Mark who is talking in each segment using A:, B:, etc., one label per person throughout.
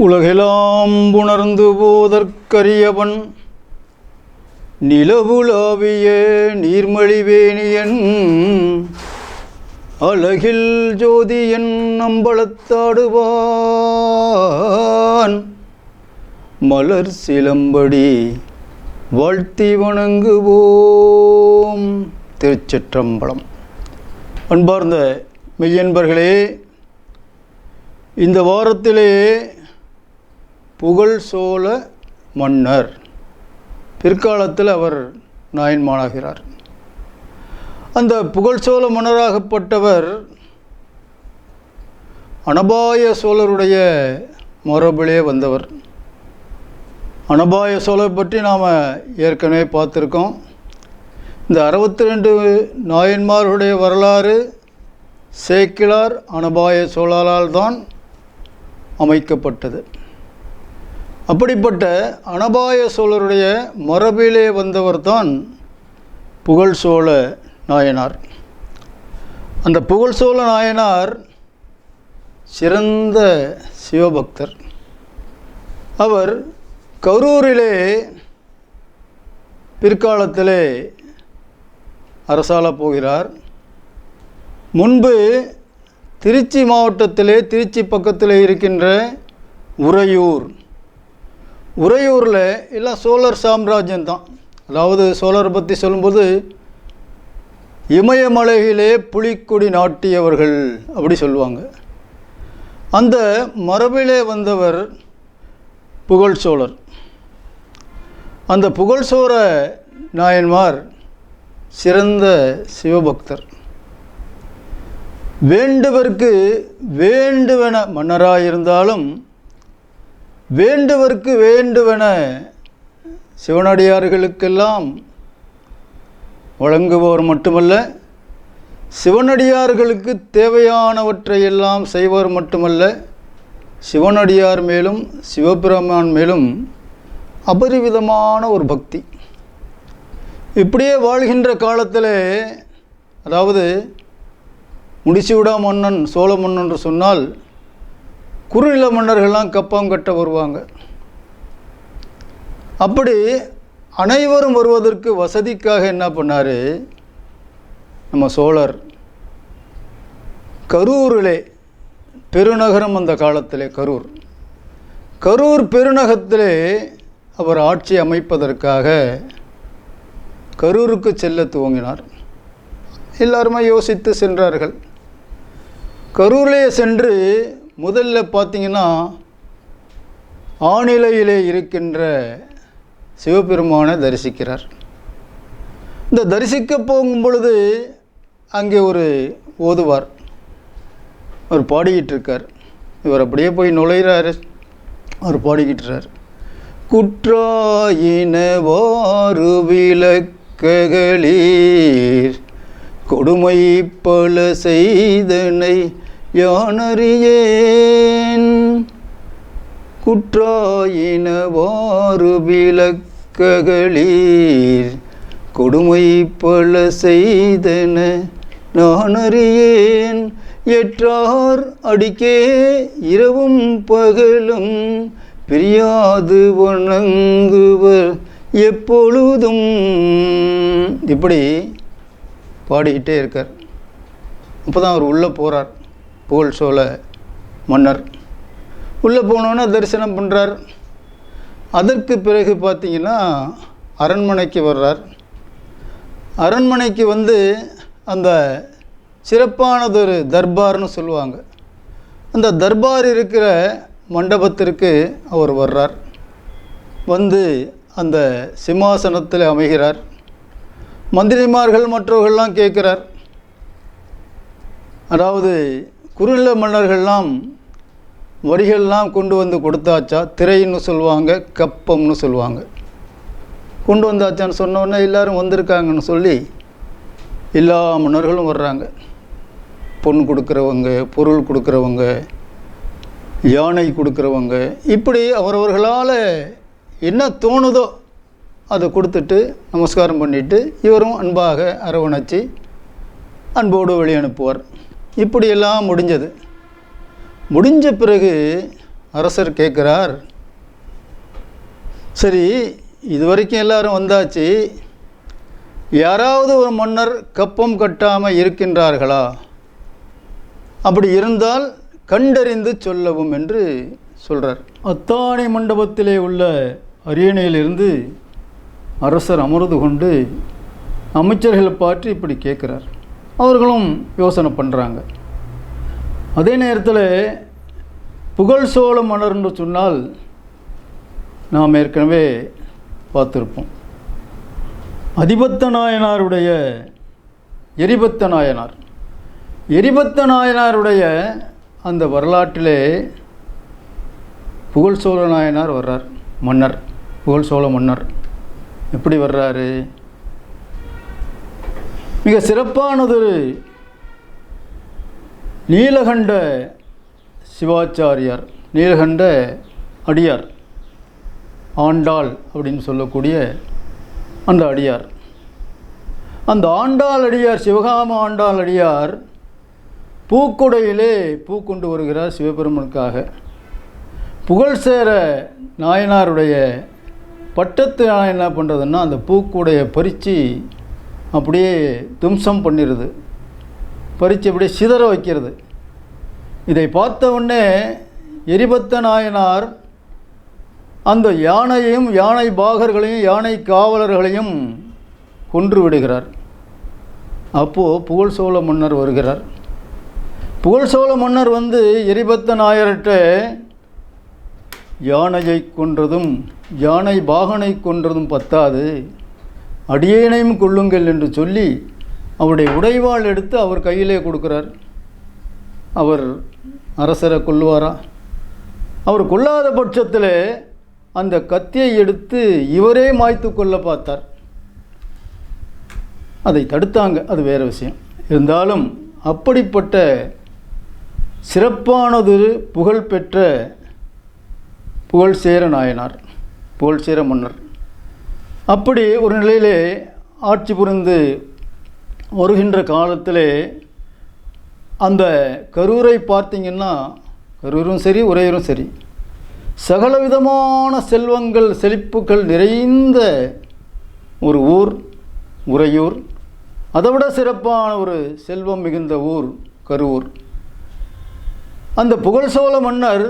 A: உலகெலாம் உணர்ந்து போதற்கரியவன். நிலவுலாவிய நீர்மழிவேணியன். அழகில் ஜோதியன் அம்பலத்தாடுவான். மலர் சிலம்படி வாழ்த்தி வணங்குவோம். திருச்சிற்றம்பலம். அன்பார்ந்த மெய்யன்பர்களே இந்த வாரத்திலே புகழ் சோழ மன்னர். பிற்காலத்தில் அவர் நாயன்மானாகிறார் அந்த புகழ் சோழ மன்னராகப்பட்டவர் அனபாய சோழருடைய மரபிலே வந்தவர். அனபாய சோழர் பற்றி நாம் ஏற்கனவே பார்த்துருக்கோம். இந்த அறுபத்தி ரெண்டு நாயன்மாருடைய வரலாறு சேக்கிழார் அனபாய சோழரால் தான் அமைக்கப்பட்டது. அப்படிப்பட்ட அனபாய சோழருடைய மரபிலே வந்தவர் தான் புகழ் சோழ நாயனார். அந்த புகழ் சோழ நாயனார் சிறந்த சிவபக்தர். அவர் கரூரிலே பிற்காலத்திலே அரசால போகிறார். முன்பு திருச்சி மாவட்டத்திலே திருச்சி பக்கத்தில் இருக்கின்ற உறையூர். உறையூரில் எல்லாம் சோழர் சாம்ராஜ்யம் தான். அதாவது சோழரை பற்றி சொல்லும்போது இமயமலையிலே புலிக்கொடி நாட்டியவர்கள் அப்படி சொல்லுவாங்க. அந்த மரபிலே வந்தவர் புகழ் சோழர். அந்த புகழ் சோழ நாயன்மார் சிறந்த சிவபக்தர். வேண்டுவர்க்கு வேண்டுவன மன்னராயிருந்தாலும் வேண்டுவர்க்கு வேண்டுவன சிவனடியார்களுக்கெல்லாம் வழங்குவோர் மட்டுமல்ல சிவனடியார்களுக்கு தேவையானவற்றையெல்லாம் செய்வோர் மட்டுமல்ல சிவனடியார் மேலும் சிவபிரமான் மேலும் அபரிவிதமான ஒரு பக்தி. இப்படியே வாழ்கின்ற காலத்தில் அதாவது முடிச்சுவிடா மன்னன் சோழ மன்னன் என்று சொன்னால் குறுநில மன்னர்கள்லாம் கப்பம் கட்ட வருவாங்க. அப்படி அனைவரும் வருவதற்கு வசதிக்காக என்ன பண்ணார்? நம்ம சோழர். கரூரிலே பெருநகரம் அந்த காலத்திலே கரூர். கரூர் பெருநகரத்திலே அவர் ஆட்சி அமைப்பதற்காக கரூருக்கு செல்ல துவங்கினார். எல்லாருமே யோசித்து சென்றார்கள். கரூரிலே சென்று முதல்ல பார்த்தீங்கன்னா ஆணிலையிலே இருக்கின்ற சிவபெருமானை தரிசிக்கிறார். இந்த தரிசிக்க போகும் பொழுது அங்கே ஒரு ஓதுவார். அவர் பாடிக்கிட்டு இருக்கார் இவர் அப்படியே போய் நுழையிறாரு. அவர் பாடிக்கிட்டுறார் குற்றாயினவாறு விளக்ககளீர் கொடுமை பல செய்தனை யானறியேன்? குற்றாயினவாறு விளக்ககளீர் கொடுமை பல செய்தன நானறியேன். எற்றார் அடிக்கே இரவும் பகலும் பிரியாது வணங்குவர் எப்பொழுதும். இப்படி பாடிக்கிட்டே இருக்கார். அப்போ தான் அவர் உள்ளே போகிறார் புகழ் சோழ மன்னர். உள்ளே போனோன்னே தரிசனம் பண்ணுறார் அதற்கு பிறகு பார்த்தீங்கன்னா அரண்மனைக்கு வர்றார். அரண்மனைக்கு வந்து அந்த சிறப்பானதொரு தர்பார்னு சொல்லுவாங்க. அந்த தர்பார் இருக்கிற மண்டபத்திற்கு அவர் வர்றார். வந்து அந்த சிம்மாசனத்தில் அமைகிறார். மந்திரிமார்கள் மற்றவர்கள்லாம் கேட்குறார். அதாவது குறுநில மன்னர்கள்லாம் வரிகள்லாம் கொண்டு வந்து கொடுத்தாச்சா? திரைன்னு சொல்லுவாங்க கப்பம்னு சொல்லுவாங்க. கொண்டு வந்தாச்சான்னு சொன்னோடனே எல்லாரும் வந்திருக்காங்கன்னு சொல்லி எல்லா மன்னர்களும் வர்றாங்க. பொன் கொடுக்குறவங்க பொருள் கொடுக்குறவங்க யானை கொடுக்குறவங்க இப்படி அவரவர்களால் என்ன தோணுதோ அதை கொடுத்துட்டு நமஸ்காரம் பண்ணிவிட்டு இவரும் அன்பாக அரவணைச்சி அன்போடு வழி அனுப்புவார் இப்படியெல்லாம் முடிஞ்சது. முடிஞ்ச பிறகு அரசர் கேட்குறார் சரி இது வரைக்கும் எல்லாரும் வந்தாச்சு. யாராவது ஒரு மன்னர் கப்பம் கட்டாமல் இருக்கின்றார்களா? அப்படி இருந்தால் கண்டறிந்து சொல்லவும் என்று சொல்கிறார் அத்தானை மண்டபத்திலே உள்ள அரியணையிலிருந்து அரசர் அமர்ந்து கொண்டு அமைச்சர்களை பார்த்து இப்படி கேட்குறார். அவர்களும் யோசனை பண்ணுறாங்க அதே நேரத்தில் புகழ் சோழ மன்னர்னு சொன்னால் நாம் ஏற்கனவே பார்த்துருப்போம். அதிபத்த நாயனாருடைய எரிபத்த நாயனார். எரிபத்த நாயனாருடைய அந்த வரலாற்றிலே புகழ் சோழ நாயனார் வர்றார். மன்னர் புகழ் சோழ மன்னர். எப்படி வர்றாரு? மிக சிறப்பானதொரு நீலகண்ட சிவாச்சாரியார் நீலகண்ட அடியார் ஆண்டாள் அப்படின்னு சொல்லக்கூடிய அந்த அடியார். அந்த ஆண்டாள் அடியார் சிவகாம ஆண்டாள் அடியார் பூக்குடையிலே பூ கொண்டு வருகிறார் சிவபெருமனுக்காக. புகழ் சேர நாயனாருடைய பட்டத்து நாயன் என்ன பண்ணுறதுன்னா அந்த பூக்குடையை பறித்து அப்படியே தும்சம் பண்ணிடுது பறித்து அப்படியே சிதற வைக்கிறது. இதை பார்த்த உடனே எரிபத்த நாயனார் அந்த யானையையும் யானை பாகர்களையும் யானை காவலர்களையும் கொன்று விடுகிறார். அப்போது புகழ் சோழ மன்னர் வருகிறார். புகழ் சோழ மன்னர் வந்து எரிபத்த நாயர்கிட்ட யானையை கொன்றதும் யானை பாகனை கொன்றதும் பத்தாது. அடியேனையும் கொள்ளுங்கள் என்று சொல்லி அவருடைய உடைவாள் எடுத்து அவர் கையிலே கொடுக்குறார். அவர் அரசரை கொல்லுவாரா? அவர் கொல்லாத பட்சத்தில் அந்த கத்தியை எடுத்து இவரே மாய்த்து கொள்ள பார்த்தார். அதை தடுத்தாங்க. அது வேறு விஷயம். இருந்தாலும் அப்படிப்பட்ட சிறப்பானதொரு புகழ்பெற்ற புகழ்சேர நாயனார் புகழ்சேர மன்னர். அப்படி ஒரு நிலையிலே ஆட்சி புரிந்து வருகின்ற காலத்திலே அந்த கரூரை பார்த்தீங்கன்னா கரூரும் சரி உரையூரும் சரி சகலவிதமான செல்வங்கள் செழிப்புகள் நிறைந்த ஒரு ஊர் உறையூர். அதை விட சிறப்பான ஒரு செல்வம் மிகுந்த ஊர் கரூர். அந்த புகழ் சோழ மன்னர்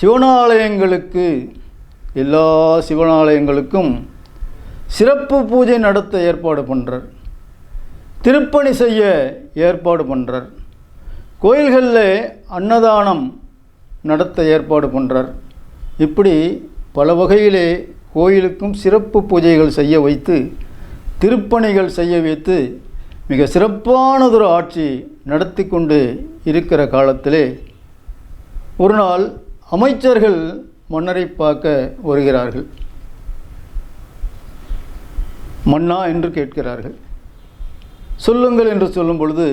A: சிவனாலயங்களுக்கு எல்லா சிவனாலயங்களுக்கும் சிறப்பு பூஜை நடத்த ஏற்பாடு பண்ணுறார் திருப்பணி செய்ய ஏற்பாடு பண்ணுறார் கோயில்களில் அன்னதானம் நடத்த ஏற்பாடு பண்ணுறார் இப்படி பல வகையிலே கோயிலுக்கும் சிறப்பு பூஜைகள் செய்ய வைத்து திருப்பணிகள் செய்ய வைத்து மிக சிறப்பானதொரு ஆட்சி நடத்தி கொண்டு இருக்கிற காலத்திலே ஒரு நாள் அமைச்சர்கள் மன்னரை பார்க்க வருகிறார்கள். மன்னா என்று கேட்கிறார்கள். சொல்லுங்கள் என்று சொல்லும் பொழுது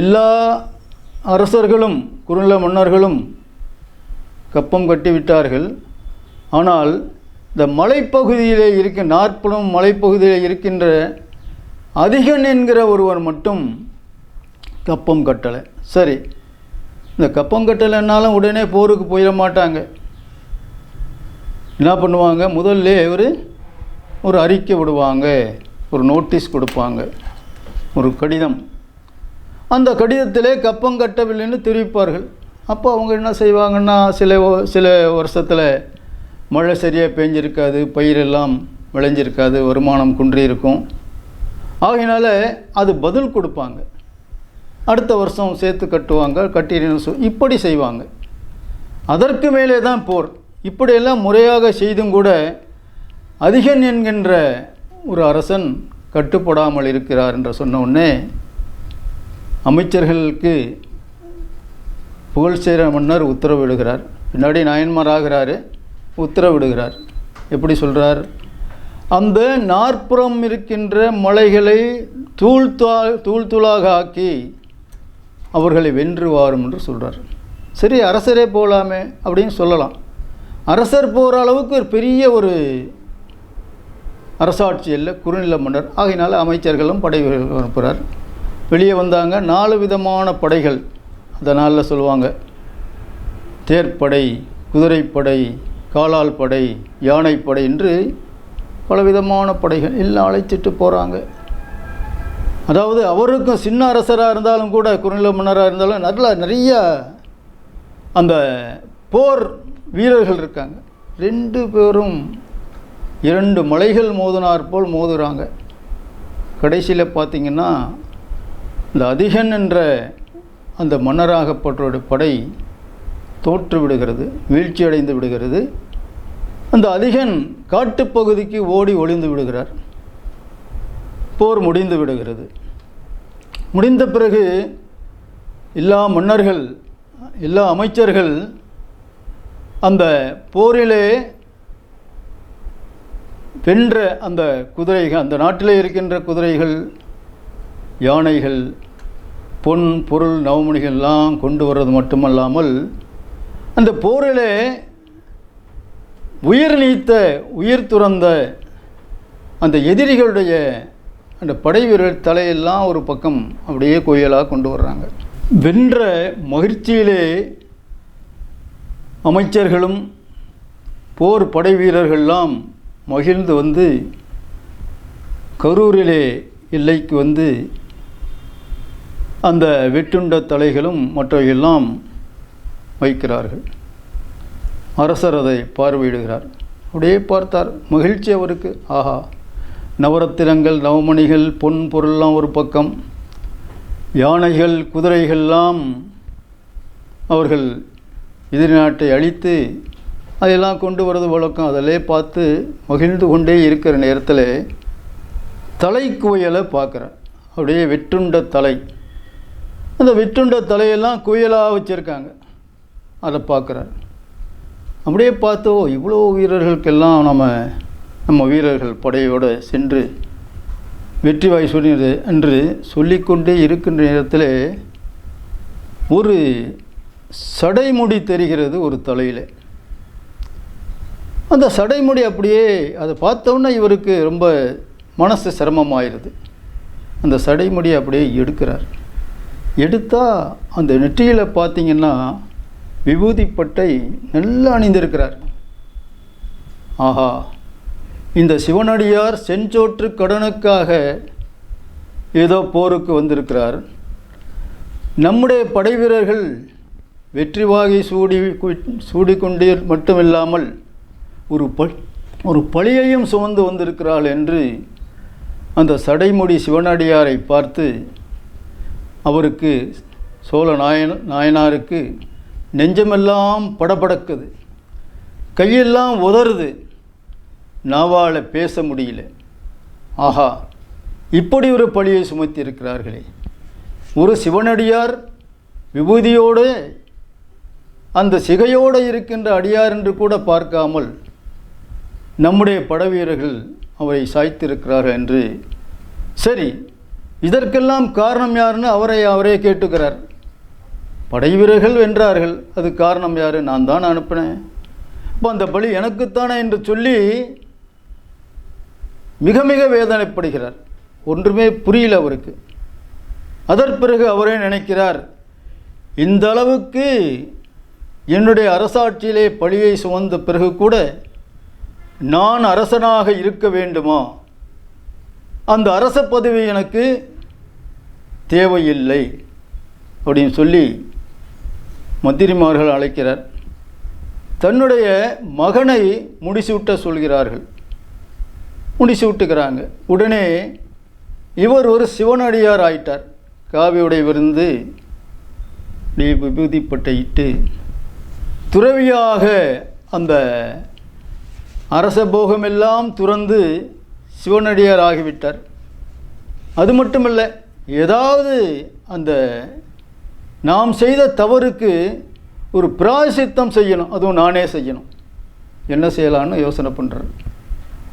A: எல்லா அரசர்களும் குறுநில மன்னர்களும் கப்பம் கட்டிவிட்டார்கள். ஆனால் இந்த மலைப்பகுதியிலே இருக்க நாற்படும் மலைப்பகுதியில் இருக்கின்ற அதிகன் என்கிற ஒருவர் மட்டும் கப்பம் கட்டலை. சரி இந்த கப்பங்கட்டலைனாலும் உடனே போருக்கு போயிட மாட்டாங்க. என்ன பண்ணுவாங்க? முதல்ல ஒரு ஒரு அறிக்கை விடுவாங்க. ஒரு நோட்டீஸ் கொடுப்பாங்க. ஒரு கடிதம். அந்த கடிதத்திலே கப்பம் கட்டவில்லைன்னு தெரிவிப்பார்கள். அப்போ அவங்க என்ன செய்வாங்கன்னா சில சில வருஷத்தில் மழை சரியாக பெஞ்சிருக்காது பயிரெல்லாம் விளைஞ்சிருக்காது வருமானம் குன்றி இருக்கும் அது பதில் கொடுப்பாங்க. அடுத்த வருஷம் சேர்த்து கட்டுவாங்க கட்டிடுன்னு இப்படி செய்வாங்க. அதற்கு மேலே தான் போர். இப்படியெல்லாம் முறையாக செய்தும் கூட அதிகன் என்கின்ற ஒரு அரசன் கட்டுப்படாமல் இருக்கிறார் என்று சொன்ன உடனே அமைச்சர்களுக்கு புகழ்சேர மன்னர் உத்தரவிடுகிறார். பின்னாடி நாயன்மார் ஆகிறாரு உத்தரவிடுகிறார். எப்படி சொல்கிறார் அந்த நாற்புறம் இருக்கின்ற மலைகளை தூள் தூள் தூளாக ஆக்கி அவர்களை வென்று வாரும் என்று சொல்கிறார் சரி அரசரே போகலாமே அப்படின்னு சொல்லலாம். அரசர் போகிற அளவுக்கு ஒரு பெரிய ஒரு அரசாட்சி இல்லை குறுநில மன்னர். ஆகையினால அமைச்சர்களும் படை அனுப்புகிறார் வெளியே வந்தாங்க நாலு விதமான படைகள் அந்த நாளில் சொல்லுவாங்க. தேர்ப்படை குதிரைப்படை காலால் படை யானைப்படை என்று பலவிதமான படைகள் எல்லாம் அழைச்சிட்டு போகிறாங்க அதாவது அவருக்கும் சின்ன அரசராக இருந்தாலும் கூட குறுநில மன்னராக இருந்தாலும் நல்ல நிறைய அந்த போர் வீரர்கள் இருக்காங்க. ரெண்டு பேரும் இரண்டு மலைகள் மோதினார் போல் மோதுகிறாங்க கடைசியில் பார்த்தீங்கன்னா இந்த அதிகன் என்ற அந்த மன்னராகப்பட்டோருடைய படை தோற்று விடுகிறது வீழ்ச்சி அடைந்து விடுகிறது. அந்த அதிகன் காட்டுப்பகுதிக்கு ஓடி ஒளிந்து விடுகிறார். போர் முடிந்து விடுகிறது. முடிந்த பிறகு எல்லா மன்னர்கள் எல்லா அமைச்சர்கள் அந்த போரிலே வென்ற அந்த குதிரைகள் அந்த நாட்டிலே இருக்கின்ற குதிரைகள் யானைகள் பொன் பொருள் நவமணிகள்லாம் கொண்டு வர்றது மட்டுமல்லாமல் அந்த போரிலே உயிர் நீத்த உயிர் துறந்த அந்த எதிரிகளுடைய அந்த படை வீரர் தலையெல்லாம் ஒரு பக்கம் அப்படியே கோயிலாக கொண்டு வர்றாங்க. வென்ற மகிழ்ச்சியிலே அமைச்சர்களும் போர் படை வீரர்கள்லாம் மகிழ்ந்து வந்து கரூரிலே எல்லைக்கு வந்து அந்த வெட்டுண்ட தலைகளும் மற்றவையெல்லாம் வைக்கிறார்கள். அரசர் அதை பார்வையிடுகிறார். அப்படியே பார்த்தார். மகிழ்ச்சி அவருக்கு. ஆஹா. நவரத்தினங்கள் நவமணிகள் பொன் பொருள்லாம் ஒரு பக்கம். யானைகள் குதிரைகள்லாம் அவர்கள் எதிரி நாட்டை அழித்து அதெல்லாம் கொண்டு வரது வழக்கம். அதிலே பார்த்து மகிழ்ந்து கொண்டே இருக்கிற நேரத்தில் தலை குயலை பார்க்குறேன் அப்படியே வெற்றுண்ட தலை. அந்த வெற்றுண்ட தலையெல்லாம் குயலாக வச்சுருக்காங்க. அதை பார்க்குறார். அப்படியே பார்த்தோ இவ்வளோ வீரர்களுக்கெல்லாம் நம்ம நம்ம வீரர்கள் படையோடு சென்று வெற்றி வாய் சொன்னது என்று சொல்லிக்கொண்டே இருக்கின்ற நேரத்தில் ஒரு சடைமுடி தெரிகிறது ஒரு தலையில். அந்த சடைமுடி அப்படியே அதை பார்த்தோன்னே இவருக்கு ரொம்ப மனசு சிரமமாயிருது. அந்த சடைமுடியை அப்படியே எடுக்கிறார். எடுத்தால் அந்த நெற்றியில் பார்த்தீங்கன்னா விபூதிப்பட்டை நல்லா அணிந்திருக்கிறார். ஆஹா இந்த சிவனடியார் செஞ்சோற்று கடனுக்காக ஏதோ போருக்கு வந்திருக்கிறார். நம்முடைய படை வீரர்கள் வெற்றி வாகை சூடி சூடிக்கொண்டே மட்டுமில்லாமல் ஒரு ப ஒரு பழியையும் சுமந்து வந்திருக்கிறாள் என்று அந்த சடைமுடி சிவனடியாரை பார்த்து அவருக்கு சோழ நாயன் நாயனாருக்கு நெஞ்சமெல்லாம் படபடக்குது. கையெல்லாம் உதறுது. நாவால் பேச முடியல. ஆஹா இப்படி ஒரு பழியை சுமத்தி இருக்கிறார்களே ஒரு சிவனடியார் விபூதியோடு அந்த சிகையோடு இருக்கின்ற அடியார் என்று கூட பார்க்காமல் நம்முடைய படவீரர்கள் அவரை சாய்த்திருக்கிறார்கள் என்று. சரி இதற்கெல்லாம் காரணம் யாருன்னு அவரை அவரே கேட்டுக்கிறார். படைவீரர்கள் வென்றார்கள் அது காரணம் யார்? நான் தான் அனுப்பினேன். இப்போ அந்த பலி எனக்குத்தானே என்று சொல்லி மிக மிக வேதனைப்படுகிறார். ஒன்றுமே புரியல அவருக்கு. அதற்பிறகு அவரே நினைக்கிறார் இந்த அளவுக்கு என்னுடைய அரசாட்சியிலே பழியை சுமந்த பிறகு கூட நான் அரசனாக இருக்க வேண்டுமா? அந்த அரச பதவி எனக்கு தேவையில்லை அப்படின்னு சொல்லி மந்திரிமார்கள் அழைக்கிறார். தன்னுடைய மகனை முடிசூட்ட சொல்கிறார்கள். முடிச்சு விட்டுக்கிறாங்க. உடனே இவர் ஒரு சிவனடியார் ஆயிட்டார். காவியுடை விருந்து அப்படியே இட்டு துறவியாக அந்த அரச போகமெல்லாம் துறந்து சிவனடியார் ஆகிவிட்டார். அது மட்டுமல்ல ஏதாவது அந்த நாம் செய்த தவறுக்கு ஒரு பிராயசித்தம் செய்யணும். அதுவும் நானே செய்யணும். என்ன செய்யலான்னு யோசனை பண்ணுறேன்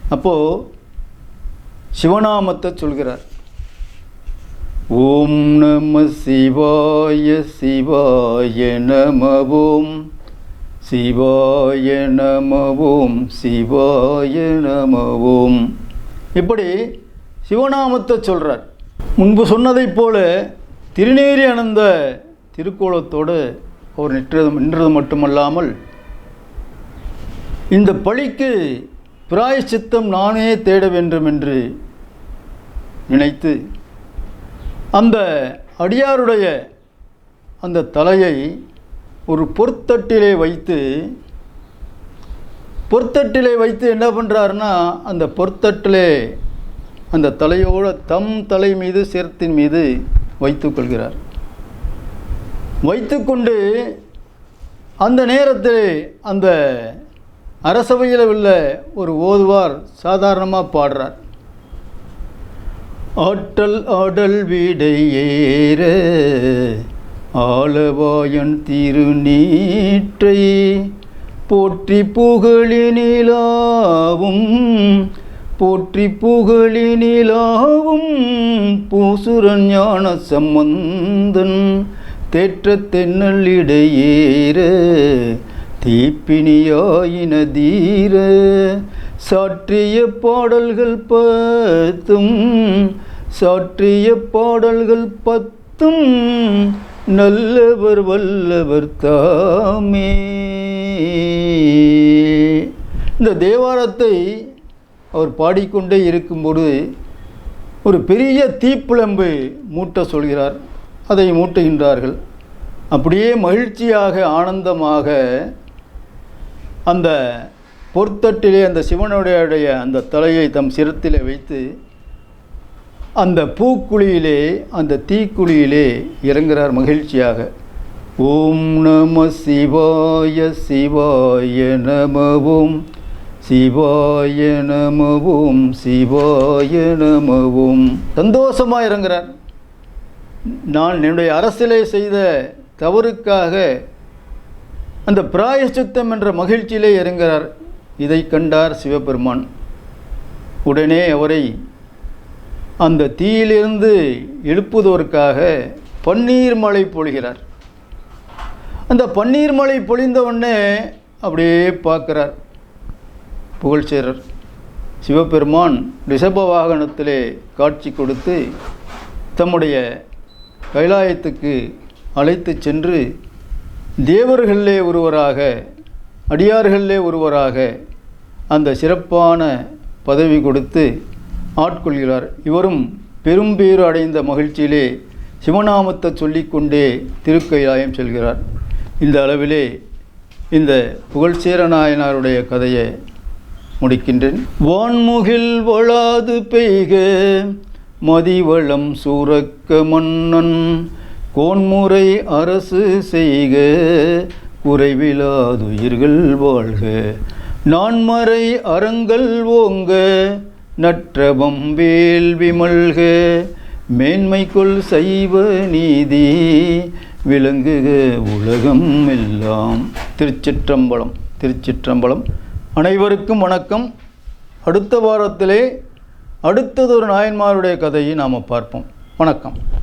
A: அப்போது சிவநாமத்தை சொல்கிறார். ஓம் நம சிவாய சிவாய நமவோம். சிவாய நமவோம் சிவாய நமவோம். இப்படி சிவநாமத்தை சொல்கிறார் முன்பு சொன்னதைப் போல திருநேரி அணந்த திருக்கோலத்தோடு அவர் நிற்றது நின்றது மட்டுமல்லாமல் இந்த பழிக்கு பிராயச்சித்தம் நானே தேட வேண்டும் என்று நினைத்து அந்த அடியாருடைய அந்த தலையை ஒரு பொற்தட்டிலே வைத்து பொற்தட்டிலே வைத்து என்ன பண்ணுறாருன்னா அந்த பொற்தட்டிலே அந்த தலையோடு தம் தலை மீது சிரத்தின் மீது வைத்துக்கொள்கிறார் வைத்துக்கொண்டு அந்த நேரத்தில் அந்த அரசவையில் உள்ள ஒரு ஓதுவார் சாதாரணமாக பாடுறார். ஆட்டல் ஆடல் வீடை ஏற ஆளவாயன் திருநீற்றை போற்றி புகழினிலாவும் போற்றி புகழினிலாவும் பூசுரன் ஞான சம்பந்தன் தேற்ற தென்னல்லிடையேற தீப்பினியாயின தீர சாற்றிய பாடல்கள் பத்தும் சாற்றிய பாடல்கள் பத்தும் நல்லவர் வல்லவர் தாமே. இந்த தேவாரத்தை அவர் பாடிக்கொண்டே இருக்கும்போது ஒரு பெரிய தீப்பிழம்பு மூட்ட சொல்கிறார். அதை மூட்டுகின்றார்கள். அப்படியே மகிழ்ச்சியாக ஆனந்தமாக அந்த பொற்தட்டிலே அந்த சிவனுடைய அந்த தலையை தம் சிரத்திலே வைத்து அந்த பூக்குழியிலே அந்த தீக்குழியிலே இறங்குகிறார் மகிழ்ச்சியாக. ஓம் நம சிவாய சிவாய நமவும் சிவாய நமவும் சிவாய நமவும். சந்தோஷமாக இறங்குகிறார். நான் என்னுடைய அரசியலை செய்த தவறுக்காக அந்த பிராயச்சித்தம் என்ற மகிழ்ச்சியிலே இறங்குகிறார் இதை கண்டார் சிவபெருமான். உடனே அவரை அந்த தீயிலிருந்து எழுப்புவதற்காக பன்னீர் மலை பொழிகிறார். அந்த பன்னீர் மலை பொழிந்த உடனே அப்படியே பார்க்குறார். புகழ்ச்சேரர் சிவபெருமான் ரிஷப வாகனத்திலே காட்சி கொடுத்து தம்முடைய கைலாயத்துக்கு அழைத்து சென்று தேவர்களிலே ஒருவராக அடியார்களிலே ஒருவராக அந்த சிறப்பான பதவி கொடுத்து ஆட்கொள்கிறார். இவரும் பெரும்பேறு அடைந்த மகிழ்ச்சியிலே சிவநாமத்தை சொல்லிக்கொண்டே திருக்கையாயம் செல்கிறார். இந்த அளவிலே இந்த புகழ்சேர நாயனாருடைய கதையை முடிக்கின்றேன். வான்முகில் வளாது பெய்க மதிவளம் சூரக்க மன்னன் கோன்முறை அரசு செய்க குறைவிலாதுயிர்கள் வாழ்க. நான்மறை அறங்கள் ஓங்க நற்றபம் வேள்வி மல்க மேன்மைக்குள் சைவ நீதி விளங்குக உலகம் எல்லாம். திருச்சிற்றம்பலம் திருச்சிற்றம்பலம். அனைவருக்கும் வணக்கம். அடுத்த வாரத்திலே அடுத்ததொரு நாயன்மாருடைய கதையை நாம் பார்ப்போம். வணக்கம்.